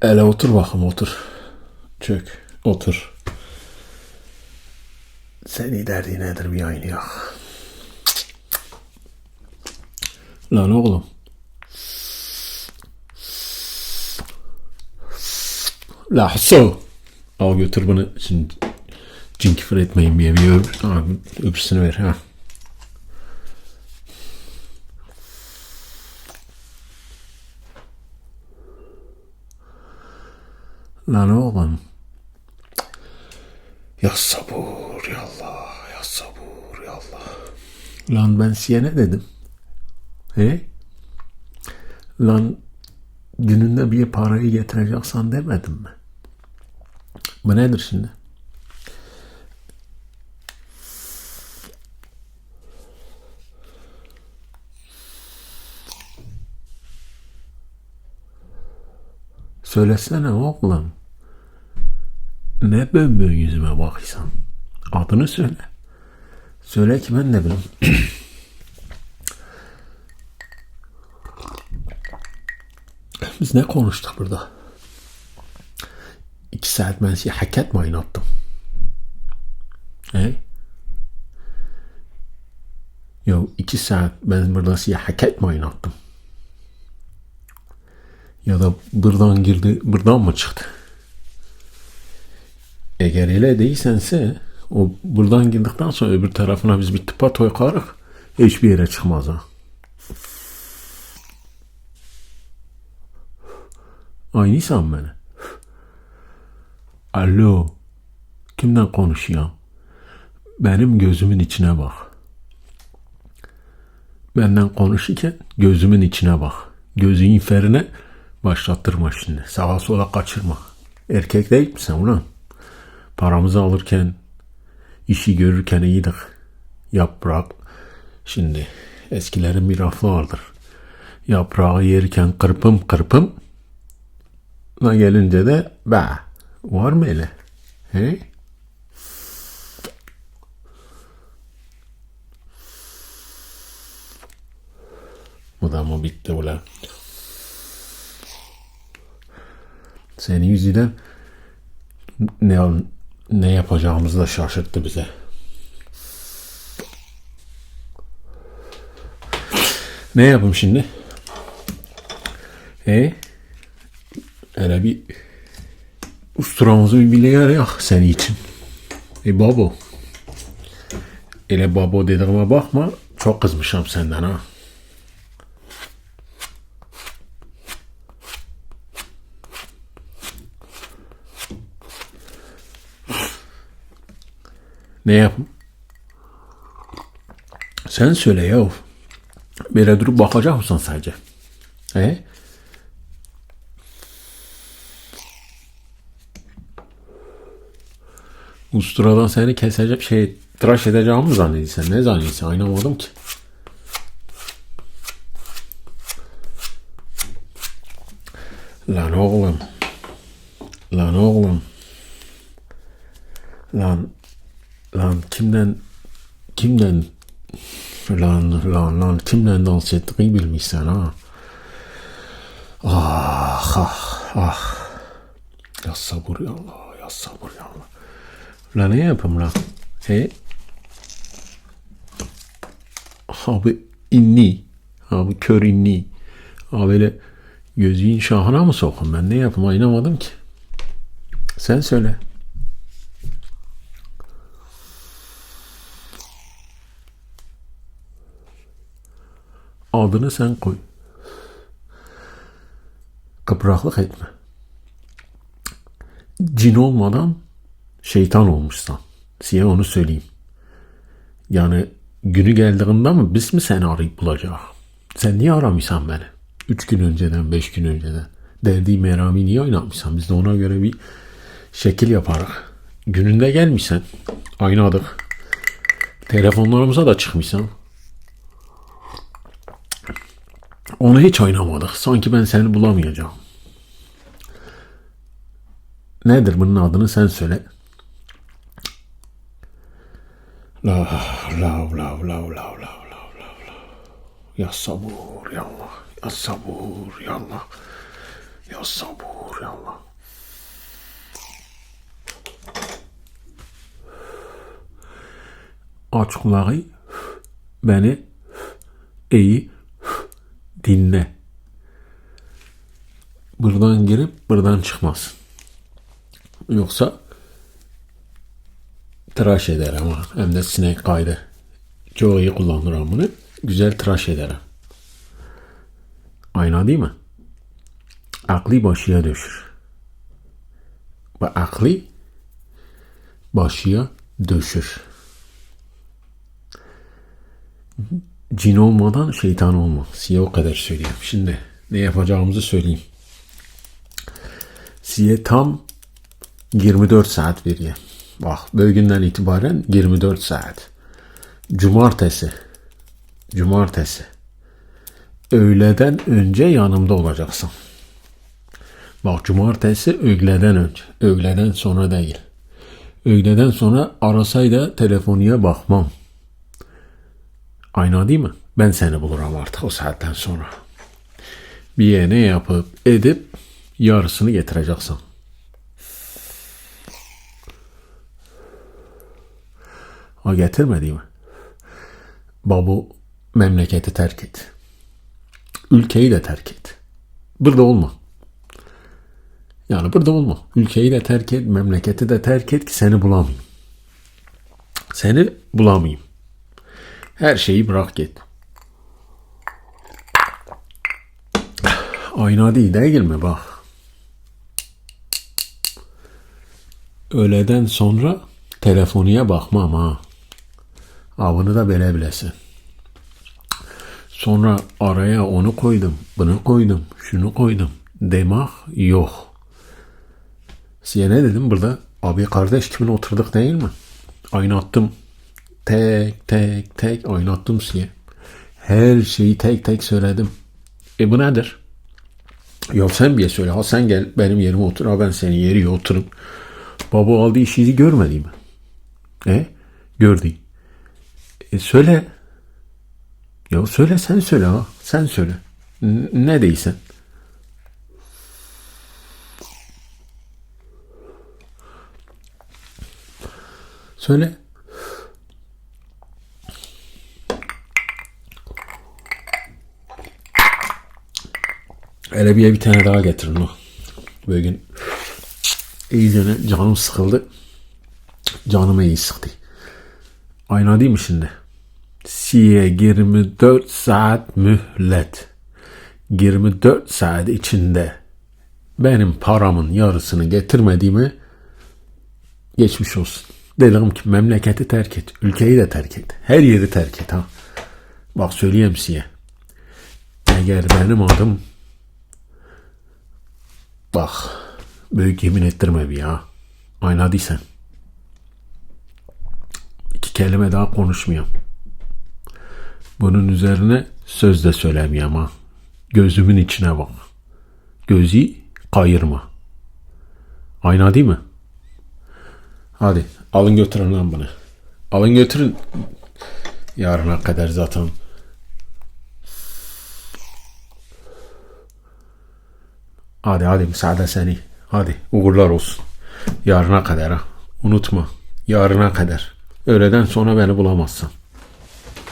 Hele otur bakalım otur. Çök. Otur. Seni derdi nedir bir aynı ya. Lan oğlum. La so. Al götür bunu. Şimdi cin küfür etmeyin diye bir öbür, öbürsünü ver ha. Lan oğlum. Ya sabır ya Allah. Ya sabır ya Allah. Lan ben size ne dedim? He? Lan gününde bir parayı getireceksen demedim mi? Bu nedir şimdi? Söylesene oğlum. Ne bönbön yüzüme bakıyorsun? Adını söyle. Söyle ki ben ne bileyim. Biz ne konuştuk burada? İki saat ben size hak etme oynattım. He? Yo iki saat ben burada size hak etme oynattım. Ya da buradan girdi, buradan mı çıktı? Eğer öyle değilsense o buradan girdikten sonra öbür tarafına biz bir tıpa toykarık hiçbir yere çıkmaz ha. Aynıysan beni. Alo. Kimden konuşuyor? Benim gözümün içine bak. Benden konuşurken gözümün içine bak. Gözün ferine başlattırma şimdi. Sağa sola kaçırma. Erkek değil misin ulan? Paramızı alırken, işi görürken iyiydik. Yaprak. Şimdi eskilerin bir lafı vardır. Yaprağı yerken kırpım kırpım. La gelince de be. Var mı öyle? He? Bu da mı bitti ulan? Senin yüzünden ne ne yapacağımızı da şaşırttı bize. Ne yapayım şimdi? E? Hele bir usturamızı bir bile yarayak senin için. E babo. Ele babo dediğime bakma. Çok kızmışım senden ha. Yapayım? Sen söyle ya. Böyle durup bakacak mısın sadece? He? Usturadan seni kesecek şey tıraş edeceğimi mi zannediyorsun? Ne zannediyorsun? Anlamadım ki. Lan oğlum. Lan oğlum. Lan lan kimden kimden lan lan lan kimden dans ettiğini bilmişsen ha. Ah ah ah. Ya sabır ya Allah ya sabır ya Allah. La ne yapayım la? He? Abi inni. Abi kör inni. Abi böyle gözün şahına mı sokun ben ne yapayım aynamadım ki. Sen söyle. Adını sen koy. Kıpraklık etme. Cin olmadan şeytan olmuşsan. Size onu söyleyeyim. Yani günü geldiğinde mi biz mi seni arayıp bulacağız? Sen niye aramıyorsan beni? Üç gün önceden, beş gün önceden. Derdi merami niye oynatmışsan? Biz de ona göre bir şekil yaparak. Gününde gelmişsen. Oynadık. Telefonlarımıza da çıkmışsan. Onu hiç oynamadık. Sanki ben seni bulamayacağım. Nedir bunun adını sen söyle. La la la la la la la la la. Ya sabır ya Allah. Ya sabır ya Allah. Ya sabır ya Allah. Aç kulağı beni iyi dinle. Buradan girip buradan çıkmaz. Yoksa tıraş ederim ha. Hem de sinek kaydı. Çok iyi kullanırım bunu. Güzel tıraş ederim. Ayna değil mi? Aklı başıya düşür. Ve aklı başıya düşür. Cin olmadan şeytan olma. Size o kadar söyleyeyim. Şimdi ne yapacağımızı söyleyeyim. Size tam 24 saat veriyor. Bak bugünden itibaren 24 saat. Cumartesi. Cumartesi. Öğleden önce yanımda olacaksın. Bak cumartesi öğleden önce. Öğleden sonra değil. Öğleden sonra arasaydı telefoniye bakmam. Ayna değil mi? Ben seni bulurum artık o saatten sonra. Bir yere yapıp edip yarısını getireceksin. O getirmedi mi? Babu memleketi terk et. Ülkeyi de terk et. Burada olma. Yani burada olma. Ülkeyi de terk et, memleketi de terk et ki seni bulamayayım. Seni bulamayayım. Her şeyi bırak git. Ayna değil değil mi bak. Öğleden sonra telefoniye bakmam ha. Avını da böyle bilesin. Sonra araya onu koydum, bunu koydum, şunu koydum. Demek yok. Size ne dedim burada? Abi kardeş kimin oturduk değil mi? Oynattım. Tek tek tek oynattım size. Her şeyi tek tek söyledim. E bu nedir? Ya sen bir söyle. Ha sen gel benim yerime otur. Ha ben senin yeri oturup. Baba aldığı işi görmedi mi? E? Gördü. E söyle. Ya söyle sen söyle ha. Sen söyle. N- ne değilsen. Söyle. Hele bir bir tane daha getirin o. Bugün iyice canım sıkıldı. Canımı iyi sıktı. Ayna değil mi şimdi? Siye 24 saat mühlet. 24 saat içinde benim paramın yarısını getirmediğimi geçmiş olsun. Dedim ki memleketi terk et. Ülkeyi de terk et. Her yeri terk et ha. Bak söyleyeyim size. Eğer benim adım Bak. Büyük yemin ettirme bir ya. Ayna değilsen. İki kelime daha konuşmayayım. Bunun üzerine söz de söylemeyeyim ha. Gözümün içine bak. Gözü kayırma. Ayna değil mi? Hadi alın götürün lan bunu. Alın götürün. Yarına kadar zaten Hadi hadi müsaade seni. Hadi uğurlar olsun. Yarına kadar ha. Unutma. Yarına kadar. Öğleden sonra beni bulamazsın.